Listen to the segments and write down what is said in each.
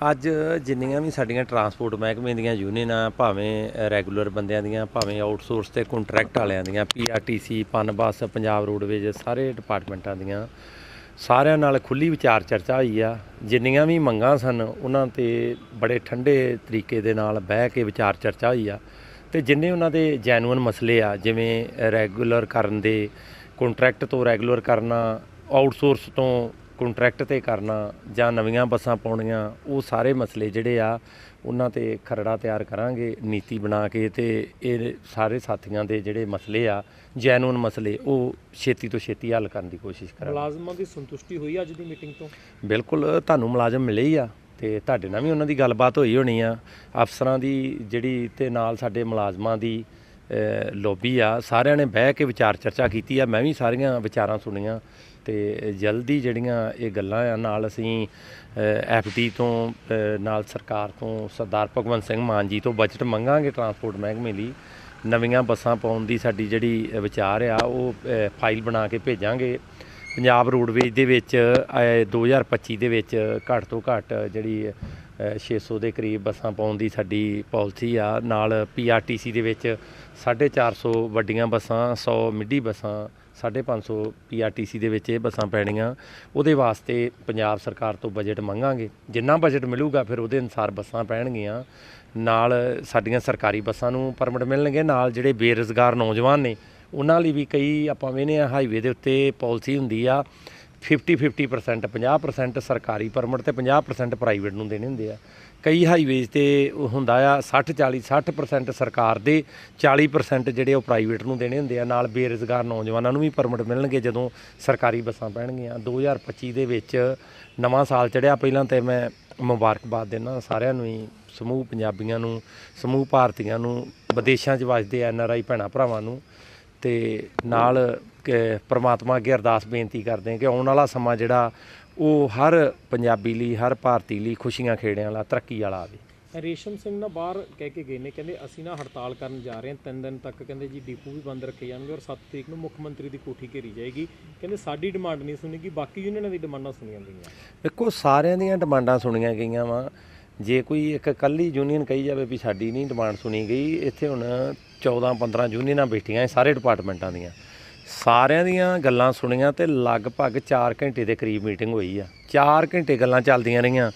ਅੱਜ ਜਿੰਨੀਆਂ ਵੀ ਸਾਡੀਆਂ ਟਰਾਂਸਪੋਰਟ ਮਹਿਕਮੇ ਦੀਆਂ ਯੂਨੀਅਨਾਂ ਭਾਵੇਂ ਰੈਗੂਲਰ ਬੰਦਿਆਂ ਦੀਆਂ, ਭਾਵੇਂ ਆਊਟਸੋਰਸ ਤੇ ਕੰਟਰੈਕਟ ਵਾਲਿਆਂ ਦੀਆਂ ਪੀਆਰਟੀਸੀ ਪਨ ਬੱਸ, ਪੰਜਾਬ ਰੋਡਵੇਜ ਸਾਰੇ ਡਿਪਾਰਟਮੈਂਟਾਂ ਦੀਆਂ, ਸਾਰਿਆਂ ਨਾਲ ਖੁੱਲੀ ਵਿਚਾਰ ਚਰਚਾ ਹੋਈ ਆ। ਜਿੰਨੀਆਂ ਵੀ ਮੰਗਾਂ ਸਨ, ਉਹਨਾਂ ਤੇ ਬੜੇ ਠੰਡੇ ਤਰੀਕੇ ਦੇ ਨਾਲ ਬਹਿ ਕੇ ਵਿਚਾਰ ਚਰਚਾ ਹੋਈ ਆ। ਤੇ ਜਿੰਨੇ ਉਹਨਾਂ ਦੇ ਜੈਨੂਇਨ ਮਸਲੇ ਆ, ਜਿਵੇਂ ਰੈਗੂਲਰ ਕਰਨ ਦੇ ਕੰਟਰੈਕਟ ਤੋਂ ਰੈਗੂਲਰ ਕਰਨਾ ਆਊਟਸੋਰਸ ਤੋਂ ਕੰਟਰੈਕਟ ਤੇ ਕਰਨਾ ਜਾਂ ਨਵੀਆਂ ਬੱਸਾਂ ਪਾਉਣੀਆਂ ਉਹ ਸਾਰੇ ਮਸਲੇ ਜਿਹੜੇ ਆ ਉਹਨਾਂ ਤੇ ਖਰੜਾ ਤਿਆਰ ਕਰਾਂਗੇ ਨੀਤੀ ਬਣਾ ਕੇ ਤੇ ਇਹ ਸਾਰੇ ਸਾਥੀਆਂ ਦੇ ਜਿਹੜੇ ਮਸਲੇ ਆ ਜੈਨੂਇਨ ਮਸਲੇ ਉਹ ਛੇਤੀ ਤੋਂ ਛੇਤੀ ਹੱਲ ਕਰਨ ਦੀ ਕੋਸ਼ਿਸ਼ ਕਰਾਂਗੇ। ਮੁਲਾਜ਼ਮਾਂ ਦੀ ਸੰਤੁਸ਼ਟੀ ਹੋਈ ਅੱਜ ਦੀ ਮੀਟਿੰਗ ਤੋਂ? ਬਿਲਕੁਲ ਤੁਹਾਨੂੰ ਮੁਲਾਜ਼ਮ ਮਿਲੇ ਹੀ ਆ ਤੇ ਤੁਹਾਡੇ ਨਾਲ ਵੀ ਉਹਨਾਂ ਦੀ ਗੱਲਬਾਤ ਹੋਈ ਹੋਣੀ ਆ। ਅਫਸਰਾਂ ਦੀ ਜਿਹੜੀ ਤੇ ਨਾਲ ਸਾਡੇ ਮੁਲਾਜ਼ਮਾਂ ਦੀ ਲੋਬੀ ਆ। ਸਾਰਿਆਂ ਨੇ ਬਹਿ ਕੇ ਵਿਚਾਰ ਚਰਚਾ ਕੀਤੀ ਆ। ਮੈਂ ਵੀ ਸਾਰੀਆਂ ਵਿਚਾਰਾਂ ਸੁਣੀਆਂ ਤੇ ਜਲਦੀ ਜਿਹੜੀਆਂ ਇਹ ਗੱਲਾਂ ਆ ਨਾਲ ਅਸੀਂ ਐਫਡੀ ਤੋਂ ਨਾਲ ਸਰਕਾਰ ਤੋਂ ਸਰਦਾਰ ਭਗਵੰਤ ਸਿੰਘ ਮਾਨ ਜੀ ਤੋਂ ਬਜਟ ਮੰਗਾਂਗੇ ਟਰਾਂਸਪੋਰਟ ਮਹਿਕਮੇ ਲਈ। ਨਵੀਆਂ ਬੱਸਾਂ ਪਾਉਣ ਦੀ ਸਾਡੀ ਜਿਹੜੀ ਵਿਚਾਰ ਆ ਉਹ ਫਾਈਲ ਬਣਾ ਕੇ ਭੇਜਾਂਗੇ। ਪੰਜਾਬ ਰੋਡਵੇਜ ਦੇ ਵਿੱਚ ਅ, 2025 ਦੇ ਵਿੱਚ ਘੱਟ ਤੋਂ ਘੱਟ ਜਿਹੜੀ 600 ਦੇ ਕਰੀਬ ਬੱਸਾਂ ਪਾਉਣ ਦੀ ਸਾਡੀ ਪਾਲਿਸੀ ਆ। ਨਾਲ ਪੀਆਰਟੀਸੀ ਦੇ ਵਿੱਚ 450 ਵੱਡੀਆਂ ਬੱਸਾਂ 100 ਮਿੱਡੀ ਬੱਸਾਂ 550 ਪੀਆਰਟੀਸੀ ਦੇ ਵਿੱਚ ਇਹ ਬੱਸਾਂ ਪੈਣੀਆਂ। ਉਹਦੇ ਵਾਸਤੇ ਪੰਜਾਬ ਸਰਕਾਰ ਤੋਂ ਬਜਟ ਮੰਗਾਂਗੇ। ਜਿੰਨਾ ਬਜਟ ਮਿਲੂਗਾ ਫਿਰ ਉਹਦੇ ਅਨੁਸਾਰ ਬੱਸਾਂ ਪੈਣਗੀਆਂ। ਨਾਲ ਸਾਡੀਆਂ ਸਰਕਾਰੀ ਬੱਸਾਂ ਨੂੰ ਪਰਮਿਟ ਮਿਲਣਗੇ। ਨਾਲ ਜਿਹੜੇ ਬੇਰੁਜ਼ਗਾਰ ਨੌਜਵਾਨ ਨੇ, ਉਹਨਾਂ ਲਈ ਵੀ ਕਈ ਆਪਾਂ ਵੇਨੇ ਆ ਹਾਈਵੇ ਦੇ ਉੱਤੇ ਪਾਲਿਸੀ ਹੁੰਦੀ ਆ। 50 50% 50% ਸਰਕਾਰੀ ਪਰਮਿਟ ਤੇ 50% ਪ੍ਰਾਈਵੇਟ ਨੂੰ ਦੇਣੇ ਹੁੰਦੇ ਆ। ਕਈ ਹਾਈਵੇਜ਼ ਤੇ ਉਹ ਹੁੰਦਾ ਆ 60 40 60% ਸਰਕਾਰ ਦੇ 40% ਜਿਹੜੇ ਉਹ ਪ੍ਰਾਈਵੇਟ ਨੂੰ ਦੇਣੇ ਹੁੰਦੇ ਆ। ਨਾਲ ਬੇਰੁਜ਼ਗਾਰ ਨੌਜਵਾਨਾਂ ਨੂੰ ਵੀ ਪਰਮਿਟ ਮਿਲਣਗੇ ਜਦੋਂ ਸਰਕਾਰੀ ਬੱਸਾਂ ਪੈਣਗੀਆਂ। 2025 ਦੇ ਵਿੱਚ ਨਵਾਂ ਸਾਲ ਚੜਿਆ। ਪਹਿਲਾਂ ਤੇ ਮੈਂ ਮੁਬਾਰਕਬਾਦ ਦੇਣਾ ਸਾਰਿਆਂ ਨੂੰ ਹੀ। ਸਮੂਹ ਪੰਜਾਬੀਆਂ ਨੂੰ, ਸਮੂਹ ਭਾਰਤੀਆਂ ਨੂੰ, ਵਿਦੇਸ਼ਾਂ 'ਚ ਵੱਸਦੇ ਐਨ ਆਰ ਆਈ ਭੈਣਾਂ ਭਰਾਵਾਂ ਨੂੰ। ਤੇ ਨਾਲ ਕਿ ਪ੍ਰਮਾਤਮਾ ਅੱਗੇ ਅਰਦਾਸ ਬੇਨਤੀ ਕਰਦੇ ਹਾਂ ਕਿ ਆਉਣ ਵਾਲਾ ਸਮਾਂ ਜਿਹੜਾ ਉਹ ਹਰ ਪੰਜਾਬੀ ਲਈ ਹਰ ਭਾਰਤੀ ਲਈ ਖੁਸ਼ੀਆਂ ਖੇੜਿਆਂ ਵਾਲਾ ਤਰੱਕੀ ਵਾਲਾ ਆਵੇ। ਰੇਸ਼ਮ ਸਿੰਘ ਨਾ ਬਾਹਰ ਕਹਿ ਕੇ ਗਏ ਨੇ ਕਹਿੰਦੇ ਅਸੀਂ ਨਾ ਹੜਤਾਲ ਕਰਨ ਜਾ ਰਹੇ ਹਾਂ ਤਿੰਨ ਦਿਨ ਤੱਕ ਕਹਿੰਦੇ ਜੀ ਡਿਪੂ ਵੀ ਬੰਦ ਰੱਖੇ ਜਾਣਗੇ ਔਰ 7 ਤਰੀਕ ਨੂੰ ਮੁੱਖ ਮੰਤਰੀ ਦੀ ਕੋਠੀ ਘੇਰੀ ਜਾਏਗੀ। ਕਹਿੰਦੇ ਸਾਡੀ ਡਿਮਾਂਡ ਨਹੀਂ ਸੁਣੀਗੀ ਬਾਕੀ ਯੂਨੀਅਨਾਂ ਦੀ ਡਿਮਾਂਡਾਂ ਸੁਣੀਆਂ ਗਈਆਂ। ਵੇਖੋ ਸਾਰਿਆਂ ਦੀਆਂ ਡਿਮਾਂਡਾਂ ਸੁਣੀਆਂ ਗਈਆਂ ਵਾ। ਜੇ ਕੋਈ ਇੱਕ ਕੱਲੀ ਯੂਨੀਅਨ ਕਹੀ ਜਾਵੇ ਵੀ ਸਾਡੀ ਨਹੀਂ ਡਿਮਾਂਡ ਸੁਣੀ ਗਈ, ਇੱਥੇ ਹੁਣ 14 15 ਯੂਨੀਅਨਾਂ ਬੈਠੀਆਂ ਸਾਰੇ ਡਿਪਾਰਟਮੈਂਟਾਂ ਦੀਆਂ। ਸਾਰਿਆਂ ਦੀਆਂ ਗੱਲਾਂ ਸੁਣੀਆਂ ਤੇ ਲਗਭਗ 4 ਘੰਟੇ ਦੇ ਕਰੀਬ ਮੀਟਿੰਗ ਹੋਈ ਆ। 4 ਘੰਟੇ ਗੱਲਾਂ ਚੱਲਦੀਆਂ ਰਹੀਆਂ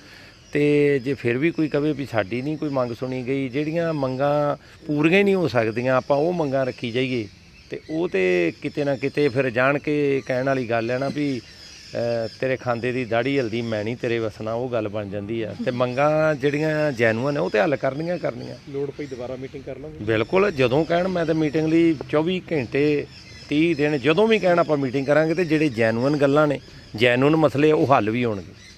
ਤੇ ਜੇ ਫਿਰ ਵੀ ਕੋਈ ਕਵੇ ਵੀ ਸਾਡੀ ਨਹੀਂ ਕੋਈ ਮੰਗ ਸੁਣੀ ਗਈ, ਜਿਹੜੀਆਂ ਮੰਗਾਂ ਪੂਰੀਆਂ ਹੀ ਨਹੀਂ ਹੋ ਸਕਦੀਆਂ, ਆਪਾਂ ਉਹ ਮੰਗਾਂ ਰੱਖੀ ਜਾਈਏ। ਤੇ ਉਹ ਤੇ ਕਿਤੇ ਨਾ ਕਿਤੇ ਫਿਰ ਜਾਣ ਕੇ ਕਹਿਣ ਵਾਲੀ ਗੱਲ ਹੈ ਨਾ ਵੀ ਤੇਰੇ ਖਾਂਦੇ ਦੀ ਦਾੜੀ ਹਲਦੀ ਮੈਂ ਨਹੀਂ ਤੇਰੇ ਵਸਣਾ ਉਹ ਗੱਲ ਬਣ ਜਾਂਦੀ ਆ। ਤੇ ਮੰਗਾਂ ਜਿਹੜੀਆਂ ਜੈਨੂਅਨ ਨੇ ਉਹ ਤੇ ਹੱਲ ਕਰਨੀਆਂ ਕਰਨੀਆਂ। ਲੋੜ ਪਈ ਦੁਬਾਰਾ ਮੀਟਿੰਗ ਕਰ ਲਾਂਗੇ। ਬਿਲਕੁਲ ਜਦੋਂ ਕਹਿਣ ਮੈਂ ਤਾਂ ਮੀਟਿੰਗ ਲਈ 24 ਘੰਟੇ 30 ਦਿਨ ਜਦੋਂ ਵੀ ਕਹਿਣ ਆਪਾਂ ਮੀਟਿੰਗ ਕਰਾਂਗੇ ਤੇ ਜਿਹੜੇ ਜੈਨੂਅਨ ਗੱਲਾਂ ਨੇ ਜੈਨੂਅਨ ਮਸਲੇ ਆ, ਉਹ ਹੱਲ ਵੀ ਹੋਣਗੇ।